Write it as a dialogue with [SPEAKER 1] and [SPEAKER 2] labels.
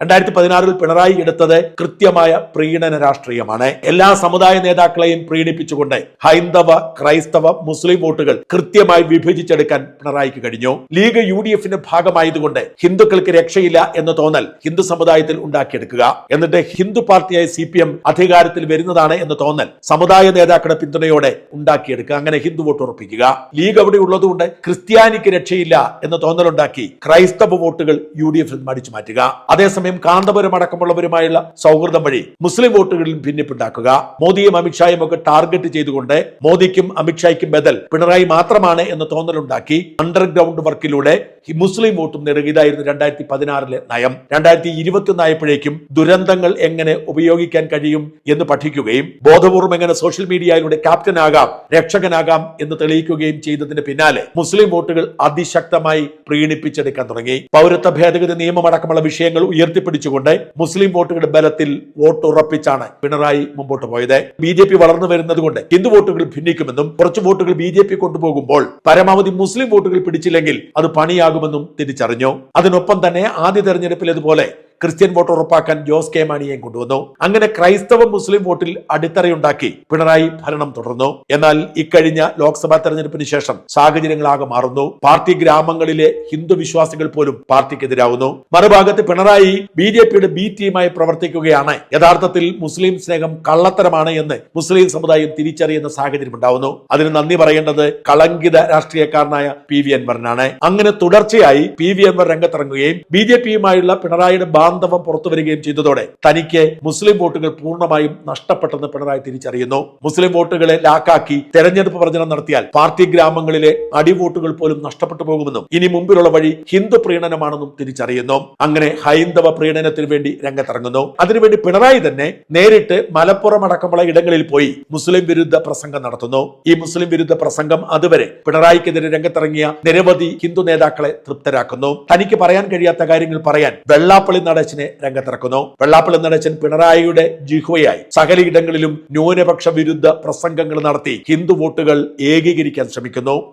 [SPEAKER 1] രണ്ടായിരത്തി പതിനാറിൽ പിണറായി എടുത്തത് കൃത്യമായ പ്രീണന രാഷ്ട്രീയമാണ്. എല്ലാ സമുദായ നേതാക്കളെയും പ്രീണിപ്പിച്ചുകൊണ്ട് ഹൈന്ദവ ക്രൈസ്തവ മുസ്ലിം വോട്ടുകൾ കൃത്യമായി വിഭജിച്ചെടുക്കാൻ പിണറായിക്ക് കഴിഞ്ഞു. ലീഗ് യു ഡി എഫിന്റെ ഭാഗമായതുകൊണ്ട് ഹിന്ദുക്കൾക്ക് രക്ഷയില്ല എന്ന് തോന്നൽ ഹിന്ദു സമുദായത്തിൽ ഉണ്ടാക്കിയെടുക്കുക. എന്നിട്ട് ഹിന്ദു പാർട്ടിയായ സി പി എം അധികാരത്തിൽ വരുന്നതാണ് എന്ന് തോന്നൽ സമുദായ നേതാക്കളുടെ പിന്തുണയോടെ ഉണ്ടാക്കിയെടുക്കുക. അങ്ങനെ ഹിന്ദു വോട്ട് ഉറപ്പിക്കുക. ലീഗ് അവിടെ ഉള്ളതുകൊണ്ട് ക്രിസ്ത്യാനിക്ക് രക്ഷയില്ല എന്ന തോന്നലുണ്ടാക്കി ക്രൈസ്തവ വോട്ടുകൾ യു ഡി എഫിൽ മടിച്ചു മാറ്റുക. അതേസമയം കാന്തപുരം അടക്കമുള്ളവരുമായുള്ള സൗഹൃദം വഴി മുസ്ലിം വോട്ടുകളിൽ ഭിന്നിപ്പുണ്ടാക്കുക. മോദിയും അമിത്ഷായും ഒക്കെ ടാർഗറ്റ് ചെയ്തുകൊണ്ട് മോദിക്കും അമിത്ഷായ്ക്കും ബദൽ പിണറായി മാത്രമാണ് എന്ന തോന്നലുണ്ടാക്കി അണ്ടർഗ്രൗണ്ട് വർക്കിലൂടെ മുസ്ലിം വോട്ടും നേടുക ഇതായിരുന്നു രണ്ടായിരത്തി പതിനാറിലെ നയം. രണ്ടായിരത്തി ഇരുപത്തിയൊന്ന് ആയപ്പോഴേക്കും ദുരന്തങ്ങൾ എങ്ങനെ ഉപയോഗിക്കാൻ കഴിയും എന്ന് പഠിക്കുകയും ബോധപൂർവം എങ്ങനെ സോഷ്യൽ മീഡിയയിലൂടെ ക്യാപ്റ്റൻ ആകാം രക്ഷകനാകാം എന്ന് തെളിയിക്കുകയും ചെയ്തതിന് പിന്നാലെ മുസ്ലിം വോട്ടുകൾ അതിശക്തമായി പ്രീണിപ്പിച്ചെടുക്കാൻ തുടങ്ങി. പൗരത്വ ഭേദഗതി നിയമമടക്കമുള്ള വിഷയങ്ങൾ ഉയർത്തിപ്പിടിച്ചുകൊണ്ട് മുസ്ലിം വോട്ടുകളുടെ ബലത്തിൽ വോട്ട് ഉറപ്പിച്ചാണ് പിണറായി മുമ്പോട്ട് പോയത്. ബി ജെ പി വളർന്നു വരുന്നത് കൊണ്ട് ഹിന്ദു വോട്ടുകൾ ഭിന്നിക്കുമെന്നും കുറച്ച് വോട്ടുകൾ ബി ജെ പി കൊണ്ടുപോകുമ്പോൾ പരമാവധി മുസ്ലിം വോട്ടുകൾ പിടിച്ചില്ലെങ്കിൽ അത് പണിയാകുമെന്നും തിരിച്ചറിഞ്ഞു. അതിനൊപ്പം തന്നെ ആദ്യ തെരഞ്ഞെടുപ്പിലേതുപോലെ ക്രിസ്ത്യൻ വോട്ട് ഉറപ്പാക്കാൻ ജോസ് കെ മാണിയെയും കൊണ്ടുവന്നു. അങ്ങനെ ക്രൈസ്തവ മുസ്ലിം വോട്ടിൽ അടിത്തറയുണ്ടാക്കി പിണറായി ഭരണം തുടർന്നു. എന്നാൽ ഇക്കഴിഞ്ഞ ലോക്സഭാ തെരഞ്ഞെടുപ്പിന് ശേഷം സാഹചര്യങ്ങളാകെ മാറുന്നു. പാർട്ടി ഗ്രാമങ്ങളിലെ ഹിന്ദു വിശ്വാസികൾ പോലും പാർട്ടിക്കെതിരാവുന്നു. മറുഭാഗത്ത് പിണറായി ബി ജെ പിയുടെ ബി ടീമായി പ്രവർത്തിക്കുകയാണ്. യഥാർത്ഥത്തിൽ മുസ്ലിം സ്നേഹം കള്ളത്തരമാണ് എന്ന് മുസ്ലിം സമുദായം തിരിച്ചറിയുന്ന സാഹചര്യം ഉണ്ടാവുന്നു അതിന് നന്ദി പറയേണ്ടത് കളങ്കിത രാഷ്ട്രീയക്കാരനായ പി വി അൻവറിനാണ്. അങ്ങനെ തുടർച്ചയായി പി വി അൻവർ രംഗത്തിറങ്ങുകയും ബി ജെ പിയുമായുള്ള പിണറായിയുടെ ബാന്ധവം പുറത്തു വരികയും ചെയ്തതോടെ തനിക്ക് മുസ്ലിം വോട്ടുകൾ പൂർണമായും നഷ്ടപ്പെട്ടെന്ന് പിണറായി തിരിച്ചറിയുന്നു. മുസ്ലിം വോട്ടുകളെ ലാക്കാക്കി തെരഞ്ഞെടുപ്പ് പ്രചരണം നടത്തിയാൽ പാർട്ടി ഗ്രാമങ്ങളിലെ അടിവോട്ടുകൾ പോലും നഷ്ടപ്പെട്ടു പോകുമെന്നും ഇനി മുമ്പിലുള്ള വഴി ഹിന്ദു പ്രീണനമാണെന്നും തിരിച്ചറിയുന്നു. അങ്ങനെ ഹൈന്ദവ പ്രീണനത്തിന് വേണ്ടി രംഗത്തിറങ്ങുന്നു. അതിനുവേണ്ടി പിണറായി തന്നെ നേരിട്ട് മലപ്പുറം അടക്കമുള്ള ഇടങ്ങളിൽ പോയി മുസ്ലിം വിരുദ്ധ പ്രസംഗം നടത്തുന്നു. ഈ മുസ്ലിം വിരുദ്ധ പ്രസംഗം അതുവരെ പിണറായിക്കെതിരെ രംഗത്തിറങ്ങിയ നിരവധി ഹിന്ദു നേതാക്കളെ തൃപ്തരാക്കുന്നു. തനിക്ക് പറയാൻ കഴിയാത്ത കാര്യങ്ങൾ പറയാൻ വെള്ളാപ്പള്ളി നടേശനെ രംഗത്തിറക്കുന്നു. വെള്ളാപ്പള്ളി നടച്ചൻ പിണറായിയുടെ ജിഹ്വയായി സകലയിടങ്ങളിലും ന്യൂനപക്ഷ വിരുദ്ധ പ്രസംഗങ്ങൾ നടത്തി ഹിന്ദു വോട്ടുകൾ ഏകീകരിക്കാൻ ശ്രമിക്കുന്നു.